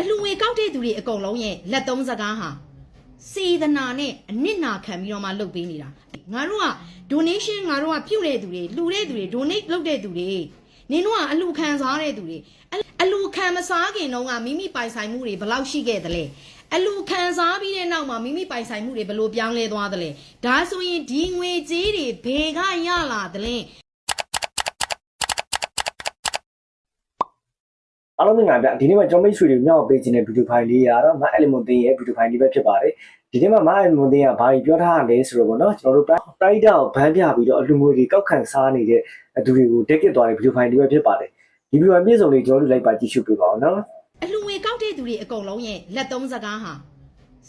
အလှငွေကောက်တဲ့သူတွေအကုန်လုံးရဲ့လက်သုံးစကားဟာစေတနာနဲ့အနစ်နာခံပြီးတော့မှလုပ်ပေးနေတာငါတို့က donation ငါတို့ကပြုတဲ့သူတွေလှူတဲ့သူတွေ donate လုပ်တဲ့သူတွေနင်တို့ကအလှခံစားတဲ့သူတွေအအလှခံမစားခင်တုန်းကမိမိပိုင်ဆိုင်မှုတွေဘယ်လောက်ရှိခဲ့သလဲအလူခံစားပြီးတဲ့နောက်မှာမိမိပိုင်ဆိုင်မှုတွေဘယ်လိုပြောင်းလဲသွားသလဲဒါဆိုရင်ဒီငွေကြေးတွေဘယ်ကရလာသလဲ အားလုံးမင်္ဂလာဗျဒီနေ့မှာကျွန်တော်မိတ်ဆွေတွေမြောက်ပေးခြင်းတဲ့ဗီဒီယိုဖိုင်လေးရတော့မအလီမွန်တင်ရဲ့ဗီဒီယိုဖိုင်လေးပဲဖြစ်ပါတယ်ဒီနေ့မှာမအလီမွန်တင်ကဘာကြီးပြောထားရလဲဆိုတော့ဗောနော်ကျွန်တော်တို့ပရိုက်တာကိုဘန်းပြပြီးတော့အလူငွေတွေကောက်ခံစားနေတဲ့သူတွေကိုတက်ကစ်သွားတဲ့ဗီဒီယိုဖိုင်လေးပဲဖြစ်ပါတယ်ဒီဗီဒီယိုအပြည့်စုံလေးကျွန်တော်တို့လိုက်ပါကြည့်ရှုပေးပါအောင်နော်အလှငွေကောက်တဲ့သူတွေအကုန်လုံးရဲ့လက်သုံးစကားဟာ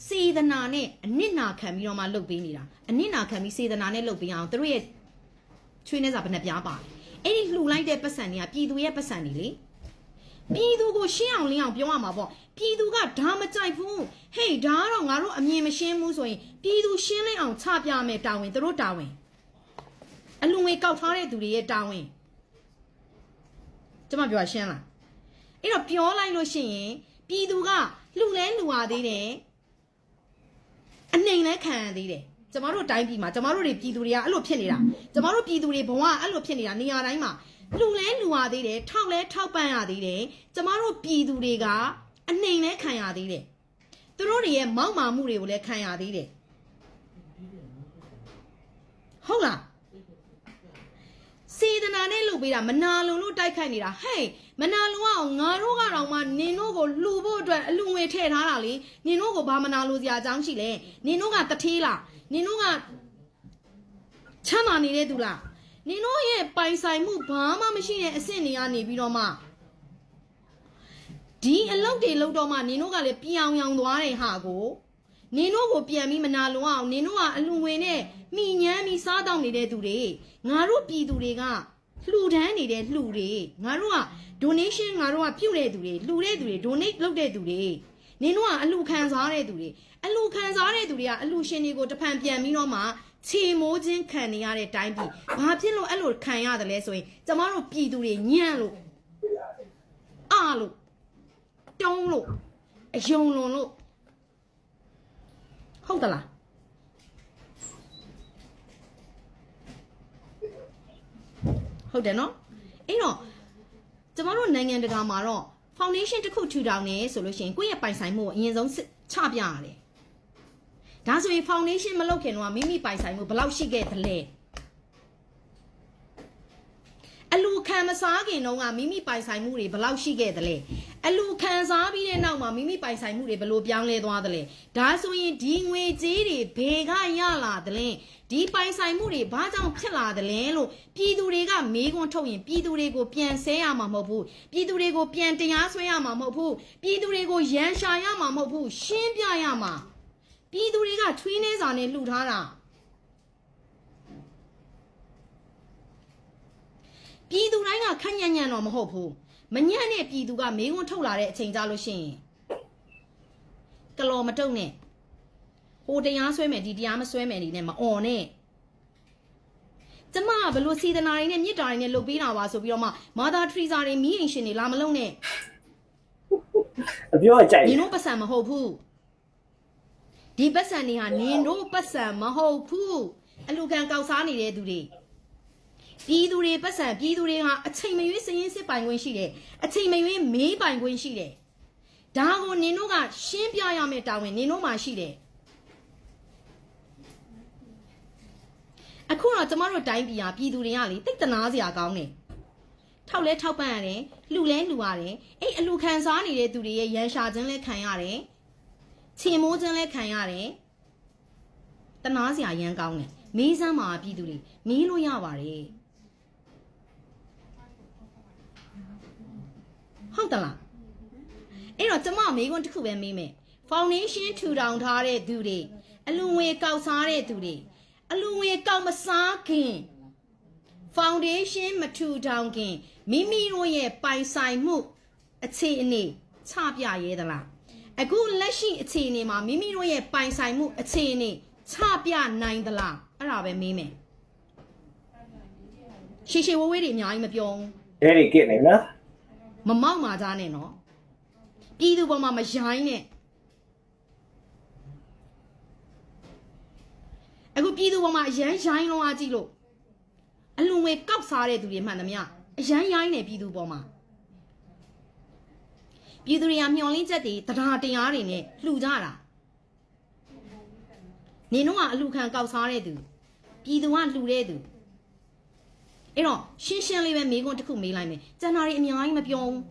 စေတနာနဲ့အနစ်နာခံပြီးတော့မှလုပ်ပေးနေတာအနစ်နာခံပြီးစေတနာနဲ့လုပ်ပေးအောင်သူတို့ရဲ့ချွေးနေစာဘယ်နှပြားပါတယ်အဲ့ဒီလှူလိုက်တဲ့ပတ်စံတွေကပြည်သူရဲ့ပတ်စံတွေလေ ပြည်သူကိုရှင်းအောင်လင်းအောင်ပြောရမှာပေါ့ပြည်သူကဒါမကြိုက်ဘူးဟေးဒါကတော့ငါတို့အမြင်မရှင်းဘူးဆိုရင်ပြည်သူရှင်းလင်းအောင်ချပြမယ်တာဝန်သူတို့တာဝန်အလှငွေကောက်ထားတဲ့သူတွေရဲ့တာဝန်ကျမပြောရှင်းလားအဲ့တော့ပြောလိုက်လို့ရှိရင်ပြည်သူကလှူလဲလှူရသေးတယ်အနေလဲခံရသေးတယ်ကျမတို့တိုင်းပြည်မှာကျမတို့တွေပြည်သူတွေကအဲ့လိုဖြစ်နေတာကျမတို့ပြည်သူတွေဘဝအဲ့လိုဖြစ်နေတာနေရာတိုင်းမှာ လှူလဲလှူရသေးတယ်ထောက်လဲထောက်ပံ့ရသေးတယ်ကျမတို့ပြည်သူတွေကအနေလဲခံရသေးတယ်သူတို့တွေရဲ့မောက်မာမှုတွေကိုလည်းခံရသေးတယ်ဟုတ်လားစေတနာနဲ့လုပ်ပေးတာမနာလုံလို့တိုက်ခိုက်နေတာဟဲ့မနာလုံအောင်ငါတို့ကတော့မှနင်တို့ကိုလှူဖို့အတွက်အလူငွေထည့်ထားတာလေနင်တို့ကိုဘာမနာလို့စရာအကြောင်းရှိလဲနင်တို့ကတထေးလားနင်တို့ကချမ်းသာနေတဲ့သူလား နင်တို့ရဲ့ပိုင်ဆိုင်မှုဘာမှမရှိတဲ့အဆင့်တွေကနေပြီးတော့မှဒီအလုပ်တွေလုပ်တော့မှနင်တို့ကလည်းပြောင်ပြောင်သွားတဲ့ဟာကိုနင်တို့ကိုပြန်ပြီးမနာလုံအောင်နင်တို့ကအလူငွေနဲ့မိညမ်းပြီးစားတောင်းနေတဲ့သူတွေငါတို့ပြည်သူတွေကလှူဒန်းနေတဲ့လှူတွေငါတို့က donation ငါတို့ကပြုတဲ့သူတွေလှူတဲ့သူတွေ donate လုပ်တဲ့သူတွေနင်တို့ကအလူခံစားတဲ့သူတွေအလူခံစားတဲ့သူတွေကအလူရှင်တွေကိုတဖန်ပြန်ပြီးတော့မှ ချေမိုးချင်းခံနေရတဲ့တိုင်းပြည်ဘာဖြစ်လို့အဲ့လိုခံရတယ်လဲဆိုရင်ကျမတို့ပြည်သူတွေညံ့လို့အားလို့တုံးလို့အယုံလွန်လို့ဟုတ်သလားဟုတ်တယ်နော်အဲ့တော့ကျမတို့နိုင်ငံတကာမှာတော့ foundation တစ်ခုထူထောင်နေဆိုလို့ရှိရင်ကိုယ့်ရဲ့ပိုင်ဆိုင်မှုကိုအရင်ဆုံးစစ်ချပြရတယ် ဒါဆိုရင် foundation မလုပ်ခင်တော့မိမိပိုင်ဆိုင်မှုဘယ်လောက်ရှိခဲ့သလဲအလူခံမစားခင်တုန်းကမိမိပိုင်ဆိုင်မှုတွေဘယ်လောက်ရှိခဲ့သလဲအလူခံစားပြီးတဲ့နောက်မှာမိမိပိုင်ဆိုင်မှုတွေဘယ်လိုပြောင်းလဲသွားသလဲဒါဆိုရင်ဒီငွေကြေးတွေဘယ်ကရလာသလဲဒီပိုင်ဆိုင်မှုတွေဘာကြောင့်ဖြစ်လာသလဲလို့ပြည်သူတွေကမေးခွန်းထုတ်ရင်ပြည်သူတွေကိုပြန်ဆဲရမှာမဟုတ်ဘူးပြည်သူတွေကိုပြန်တရားစွဲရမှာမဟုတ်ဘူးပြည်သူတွေကိုရန်ရှာရမှာမဟုတ်ဘူးရှင်းပြရမှာ ပြည်သူတွေကထွေးနေစာနဲ့လှူထားတာပြည်သူတိုင်းကခက်ညံ့ညံ့တော့မဟုတ်ဘူးမညံ့တဲ့ပြည်သူကမေးခွန်းထုတ်လာတဲ့အချိန်ကြလို့ရှိရင်ကလော်မတုံနဲ့ဟိုတရားဆွဲမယ်ဒီတရားမဆွဲမယ်နေနဲ့မអော်နဲ့ကျမကဘလို့စီဒနာတွေနဲ့မြစ်တာတွေနဲ့လုပ်ပေးတာပါဆိုပြီးတော့မှမာသာထရီဇာတွေမီးရင်ရှင်တွေလာမလုံးနဲ့အပြောအကြိုက်နင်တို့ပတ်စံမဟုတ်ဘူး ဒီပတ်စံတွေဟာနင်တို့ပတ်စံမဟုတ်ဘူးအလူခံကောက်စားနေတဲ့သူတွေပြည်သူတွေပတ်စံပြည်သူတွေဟာအချိန်မရွေးစည်ရင်းစစ်ပိုင်ခွင့်ရှိတယ်အချိန်မရွေးမေးပိုင်ခွင့်ရှိတယ်ဒါကိုနင်တို့ကရှင်းပြရမယ့်တာဝန်နင်တို့မှာရှိတယ်အခုတော့ကျမတို့တိုင်းပြည်ဟာပြည်သူတွေကလေတိတ်တနာစရာကောင်းတယ်ထောက်လဲထောက်ပံ့ရတယ်လှူလဲလှူရတယ်အဲ့အလှခံစားနေတဲ့သူတွေရဲ့ရန်ရှာခြင်းလဲခံရတယ် ချင်မိုးခြင်းလဲခံရတယ်တနာစရာရန်ကောင်းတယ်မေးစမ်းပါပြည်သူတွေမေးလို့ရပါတယ်ဟုတ်တလားအဲ့တော့ကျမမေးခွန်းတစ်ခုပဲမေးမယ် foundation ထူထောင်ထားတဲ့သူတွေအလူငွေကောက်စားတဲ့သူတွေအလူငွေကောက်မစားခင် foundation မထူထောင်ခင်မိမိတို့ရဲ့ပိုင်ဆိုင်မှုအခြေအနေချပြရဲသလား အခုလက်ရှိအခြေအနေမှာမိမိတို့ရဲ့ပိုင်ဆိုင်မှုအခြေအနေချပြနိုင်သလားအဲ့ဒါပဲမေးမယ်ရှေရှေဝေးဝေးတွေအများကြီးမပြောဘူးဒဲရီကစ်နေနော်မမောက်မာကြနဲ့နော်ပြည်သူပေါ်မှာမရိုင်းနဲ့အခုပြည်သူပေါ်မှာအရန်ရိုင်းလုံးအားကြည့်လို့အလွန်ဝေကောက်စားတဲ့သူတွေမှန်သမျှအရန်ရိုင်းနေပြည်သူပေါ်မှာ ပြည်သူတွေကမျောလင်းချက်တွေတရားတရားတွေနဲ့လှူကြတာနေတော့ကအလူခံကောက်စားတဲ့သူပြည်သူကလှူတဲ့သူအဲ့တော့ရှင်းရှင်းလေးပဲမေးခွန်းတစ်ခုမေးလိုက်မယ်ကျန်တာတွေအများကြီးမပြောဘူး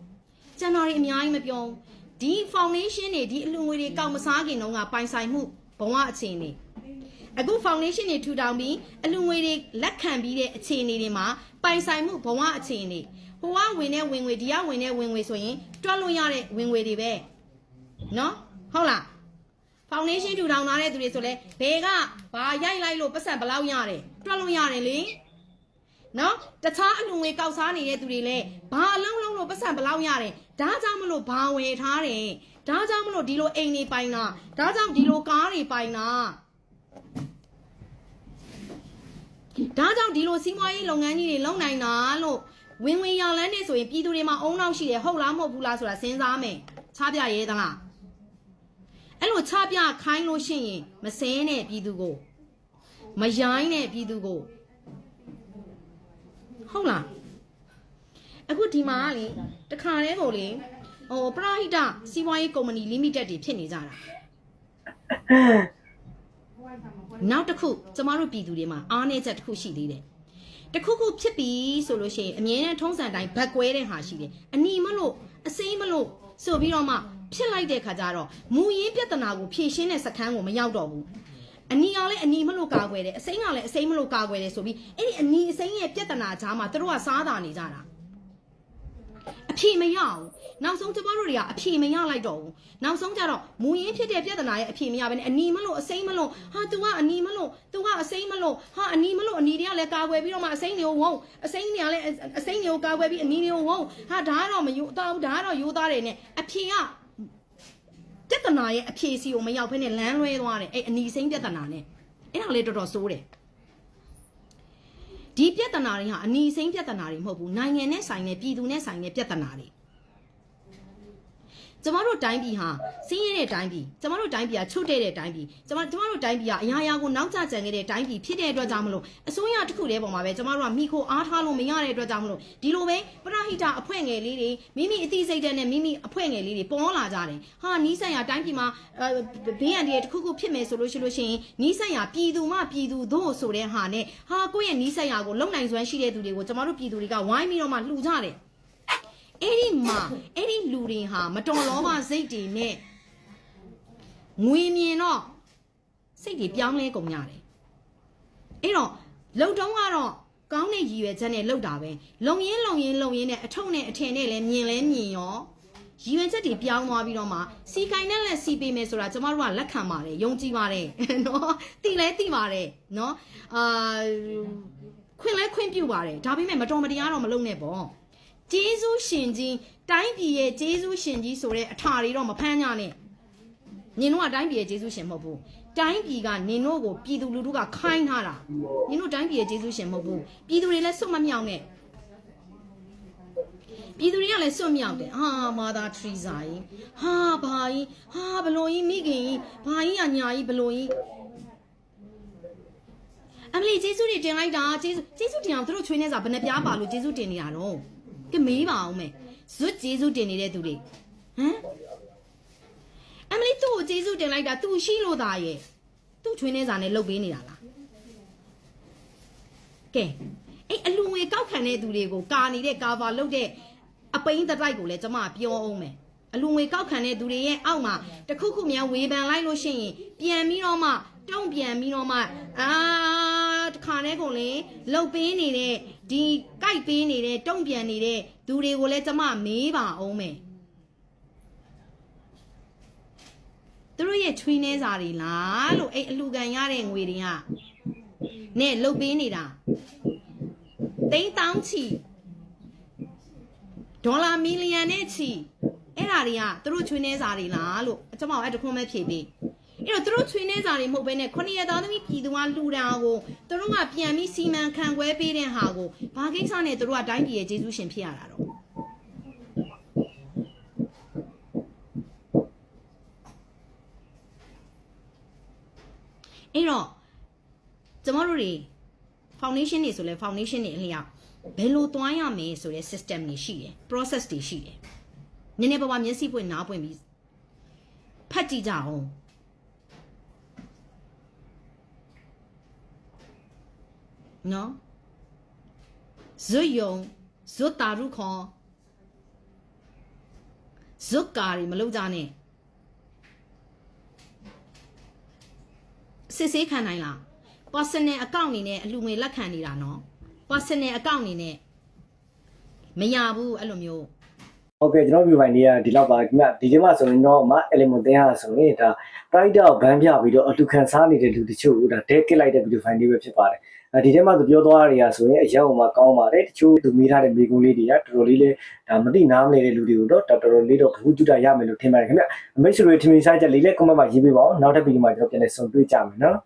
ကျန်တာတွေအများကြီးမပြောဘူးဒီ foundation တွေဒီအလူငွေတွေကောက်မစားခင်တုန်းကပိုင်ဆိုင်မှုဘဝအခြေအနေအခု foundation တွေထူထောင်ပြီးအလူငွေတွေလက်ခံပြီးတဲ့အခြေအနေတွေမှာပိုင်ဆိုင်မှုဘဝအခြေအနေ ဟိုကဝင်တဲ့ဝင်ငွေဒီကဝင်တဲ့ဝင်ငွေဆိုရင်တွက်လို့ရတဲ့ဝင်ငွေတွေပဲနော်ဟုတ်လား foundation ထူထောင်ထားတဲ့သူတွေဆိုလဲဘယ်ကဘာရိုက်လိုက်လို့ပတ်စံဘယ်လောက်ရတယ်တွက်လို့ရတယ်လေနော်တခြားအလူငွေကောက်စားနေတဲ့သူတွေလဲဘာအလုံးလုံးလို့ပတ်စံဘယ်လောက်ရတယ်ဒါကြောင့်မလို့ဘာဝယ်ထားတယ်ဒါကြောင့်မလို့ဒီလိုအိမ်တွေပိုင်တာဒါကြောင့်ဒီလိုကားတွေပိုင်တာဒါကြောင့်ဒီလိုစီးပွားရေးလုပ်ငန်းကြီးတွေလုပ်နိုင်တာလို့ ဝင်ဝင်ရောင်လန်းနေဆိုရင်ပြည်သူတွေမှာအုံနောက်ရှိတယ်ဟုတ်လားမဟုတ်ဘူးလားဆိုတာစဉ်းစားမယ်ချပြရဲသလားအဲ့လိုချပြခိုင်းလို့ရှိရင်မစဲနဲ့ပြည်သူကိုမရိုင်းနဲ့ပြည်သူကိုဟုတ်လားအခုဒီမှာကလေတခါတည်းကိုလေဟိုပရာဟိတစီးပွားရေးကုမ္ပဏီလိမိတက်တွေဖြစ်နေကြတာနောက်တစ်ခုကျမတို့ပြည်သူတွေမှာအားနည်းချက်တစ်ခုရှိသေးတယ်။ တစ်ခုခုဖြစ်ပြီဆိုလို့ရှိရင်အမြဲတမ်းထုံးစံတိုင်းဘက်ကွဲတဲ့ဟာရှိတယ်။အနီမလို့အစိမ်းမလို့ဆိုပြီးတော့မှဖြစ်လိုက်တဲ့ခါကျတော့မူရင်းပြဿနာကိုဖြေရှင်းတဲ့စခန်းကိုမရောက်တော့ဘူး။အနီကလည်းအနီမလို့ကာကွယ်တယ်အစိမ်းကလည်းအစိမ်းမလို့ကာကွယ်တယ်ဆိုပြီးအဲ့ဒီအနီအစိမ်းရဲ့ပြဿနာကြားမှာသူတို့ကစားတာနေကြတာ။အ ဖြေမရဘူးနောက်ဆုံးကျမတို့တွေကအဖြေမရလိုက်တော့ဘူးနောက်ဆုံးကျတော့မူရင်းဖြစ်တဲ့ပြဿနာရဲ့အဖြေမရဘဲနဲ့အနီမလို့အစိမ်းမလို့ဟာ तू ကအနီမလို့ तू ကအစိမ်းမလို့ဟာအနီမလို့အနီတွေကလည်းကာကွယ်ပြီးတော့မှအစိမ်းတွေကိုဝုန်းအစိမ်းတွေကလည်းအစိမ်းတွေကိုကာကွယ်ပြီးအနီတွေကိုဝုန်းဟာဒါကတော့မယိုသားဘူးဒါကတော့ယိုသားတယ်နဲ့အဖြေကပြဿနာရဲ့အဖြေစီကိုမရောက်ဘဲနဲ့လမ်းလွဲသွားတယ်အဲ့အနီစိမ်းပြဿနာနဲ့အဲ့ဒါလေးတော်တော်ဆိုးတယ် ဒီပြဿနာတွေဟာအနီစိမ်းပြဿနာတွေမဟုတ်ဘူးနိုင်ငံနဲ့ဆိုင်တဲ့ပြည်သူနဲ့ဆိုင်တဲ့ပြဿနာတွေ ကျမတို့တိုင်းပြည်ဟာစင်းရဲတဲ့တိုင်းပြည်ကျမတို့တိုင်းပြည်ကချုပ်တဲ့တဲ့တိုင်းပြည်ကျမကျမတို့တိုင်းပြည်ကအရာရာကိုနောက်ကျကျန်ခဲ့တဲ့တိုင်းပြည်ဖြစ်တဲ့အတွက်ကြောင့်မလို့အစိုးရတစ်ခုတည်းပေါ်မှာပဲကျမတို့ကမိခိုအားထားလို့မရတဲ့အတွက်ကြောင့်မလို့ဒီလိုပဲပရဟိတအဖွဲ့ငယ်လေးတွေမိမိအသိစိတ်တဲ့နဲ့မိမိအဖွဲ့ငယ်လေးတွေပေါ်လာကြတယ်ဟာနီးစပ်ရတိုင်းပြည်မှာဘေးရန်တွေတစ်ခုခုဖြစ်မယ်ဆိုလို့ရှိလို့ရှိရင်နီးစပ်ရပြည်သူမှပြည်သူတို့ဆိုတဲ့ဟာနဲ့ဟာကိုယ့်ရဲ့နီးစပ်ရကိုလုံနိုင်စွမ်းရှိတဲ့သူတွေကိုကျမတို့ပြည်သူတွေကဝိုင်းပြီးတော့မှလှူကြတယ် အဲ့ဒီမှာအဲ့ဒီလူတွေဟာမတော်လောဘစိတ်တွေနဲ့ငွေမြင်တော့စိတ်တွေပြောင်းလဲကုန်ကြတယ်အဲ့တော့လုံတုံးကတော့ကောင်းတဲ့ရည်ရွယ်ချက်နဲ့လှုပ်တာပဲလုံရင်းလုံရင်းလုံရင်းနဲ့အထုံနဲ့အထင်နဲ့လည်းမြင်လဲမြင်ရောရည်ရွယ်ချက်တွေပြောင်းသွားပြီးတော့မှစီကိုင်နဲ့လည်းစီပေးမယ်ဆိုတာကျမတို့ကလက်ခံပါတယ်ယုံကြည်ပါတယ်နော်တိလဲတိပါတယ်နော်အာခွင့်လဲခွင့်ပြုပါတယ်ဒါပေမဲ့မတော်မတရားတော့မလုပ်နဲ့ပေါ့ ဂျေဇုရှင်ကြီးတိုင်းပြည်ရဲ့ဂျေဇုရှင်ကြီးဆိုတဲ့အထာတွေတော့မဖမ်းကြနဲ့နင်တို့ကတိုင်းပြည်ရဲ့ဂျေဇုရှင်မဟုတ်ဘူးတိုင်းပြည်ကနင်တို့ကိုပြည်သူလူထုကခိုင်းထားတာနင်တို့တိုင်းပြည်ရဲ့ဂျေဇုရှင်မဟုတ်ဘူးပြည်သူတွေလည်းစွတ်မမြောက်နဲ့ပြည်သူတွေကလည်းစွတ်မြောက်တယ်ဟာမာသာထရီဇာကြီးဟာဘာကြီးဟာဘလို့ကြီးမိခင်ကြီးဘာကြီးအညာကြီးဘလို့ကြီးအမလီဂျေဇုတွေတင်လိုက်တာဂျေဇုဂျေဇုတင်အောင်သူတို့ချွေးနေစားဘယ်နှပြားပါလို့ဂျေဇုတင်နေတာတော့ ကမေးပါအောင်မယ်ဇွတ်ကျေးဇူးတင်နေတဲ့သူတွေဟမ်အမလီသူ့ကိုကျေးဇူးတင်လိုက်တာသူရှိလို့သားရဲ့သူ့ချွေးနေစာနဲ့လှုပ်ပေးနေတာလားကဲအဲ့အလူငွေကောက်ခံတဲ့သူတွေကိုကာနေတဲ့ကာဗာလုပ်တဲ့အပိန်းတတိုက်ကိုလည်းကျမပြောအောင်မယ်အလူငွေကောက်ခံတဲ့သူတွေရဲ့အောက်မှာတခုခုများဝေဖန်လိုက်လို့ရှိရင်ပြန်ပြီးတော့မှတုံ့ပြန်ပြီးတော့မှအာတခါတည်းကိုလေလှုပ်ပေးနေတဲ့ဒီ ကြိုက်ပေးနေတဲ့တုံ့ပြန်နေတဲ့သူတွေကိုလည်းကျမမေးပါအောင်မယ်သူတို့ရဲ့ချွေးနှဲစာတွေလားလို့အဲ့အလူကန်ရတဲ့ငွေတွေကနဲ့လှုပ်ပေးနေတာသိန်းတောင်းချီဒေါ်လာမီလီယံနဲ့ချီအဲ့ဒါတွေကသူတို့ချွေးနှဲစာတွေလားလို့ကျမကအဲ့တခွန်းပဲဖြေပေး အဲ့တော့သူတို့ချွေးနေစာတွေမဟုတ်ဘဲနဲ့ခொနည်းသားသမီးပြည်သူကလူတာကိုသူတို့ကပြန်ပြီးစီမံခန့်ခွဲပေးတဲ့ဟာကိုဘာကိစ္စနဲ့သူတို့ကတိုင်းပြည်ရဲ့ကျေးဇူးရှင်ဖြစ်ရတာတော့အဲ့တော့ကျမတို့တွေ foundation တွေဆိုလဲ foundation တွေအလျောက်ဘယ်လိုတွိုင်းရမလဲဆိုတဲ့ system တွေရှိတယ် process တွေရှိတယ်နည်းနည်းပါးပါးမျက်စိပွင့်နားပွင့်ပြီးဖတ်ကြည့်ကြအောင် နော်ဇွတ်ယုံဇွတ်တာရုခွန်ဇွတ်ကာတွေမလုပ်ကြနဲ့စစ်ဆေးခံနိုင်လား personal account အနေနဲ့အလှငွေလက်ခံနေတာနော် personal account အနေနဲ့မရဘူးအဲ့လိုမျိုးဟုတ်ကဲ့ကျွန်တော် view ဖိုင်လေးကဒီလောက်ပါခင်ဗျဒီချိန်မှာဆိုရင်တော့မ element တင်ဟာဆိုရင်ဒါ pride ကိုဘန်းပြပြီးတော့အလူခံစားနေတဲ့လူတချို့ကဒါ dead ကစ်လိုက်တဲ့ video file လေးပဲဖြစ်ပါတယ်အဲ ဒီထဲမှာသူပြောသွားတာတွေကဆိုရင်အရောက်မှာကောင်းပါတယ်တချို့သူမိထားတဲ့မိကုန်းလေးတွေကတော်တော်လေးလေးဒါမသိနားမလည်တဲ့လူတွေကိုတော့တော်တော်လေးတော့ဘူးကျွတ်ရမယ်လို့ထင်ပါတယ်ခင်ဗျအမိတ်ဆွေတွေထင်မြင်စားချက်လေးလည်း comment မှာရေးပေးပါဦးနောက်တစ်ဗီဒီယိုမှာကျွန်တော်ပြန်လည်ဆုံတွေ့ကြမယ်နော်